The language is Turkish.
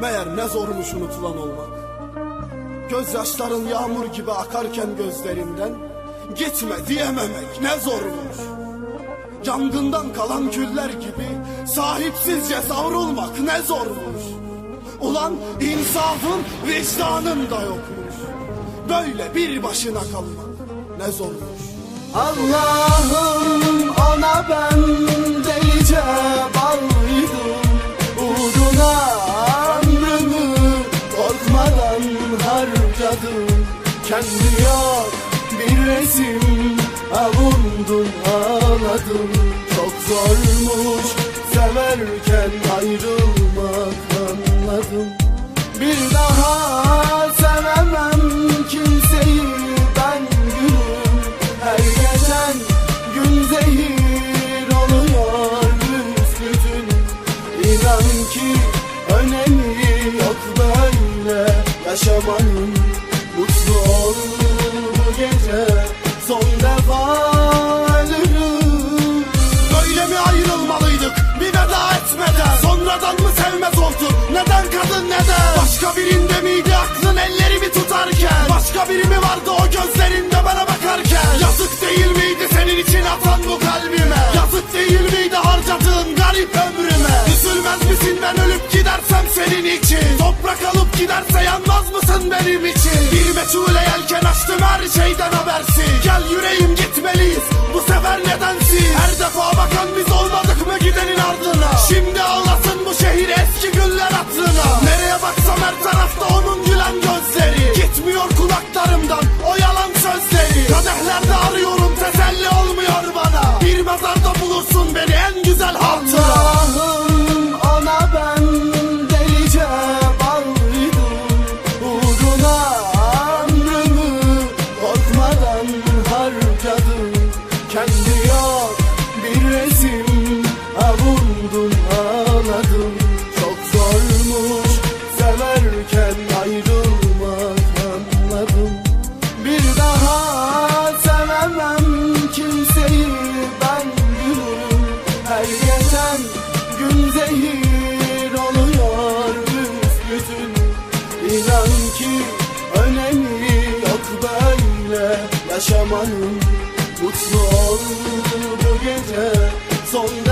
Meğer ne zormuş unutulan olmak. Gözyaşların yağmur gibi akarken gözlerinden gitme diyememek ne zormuş. Yangından kalan küller gibi sahipsizce savrulmak ne zormuş. Ulan insafın vicdanın da yokmuş. Böyle bir başına kalmak ne zormuş. Allah'ım ona ben Kendi yok bir resim avundum ağladım Çok zormuş severken ayrılmak anladım. Bir daha sevemem kimseyi ben gülüm. Her geçen gün zehir oluyor büsbütün İnan ki önemi yok böyle yaşamanın Mutlu ol bu gece son defa ölürüm. Böyle mi ayrılmalıydık? Bir veda etmeden. Sonradan mı sevmez oldun neden kadın neden? Başka birinde miydi aklın ellerimi tutarken? Başka biri mi vardı o gözlerinde bana bakarken? Yazık değil miydi senin için atan bu kalbime? Yazık değil miydi harcadığın garip ömrüme severken ayrılmak anladım. Bir daha sevemem kimseyi. Ben gülüm Her geçen gün zehir oluyor büsbütün İnan ki önemi yok böyle yaşamanın. Mutlu ol bu gece son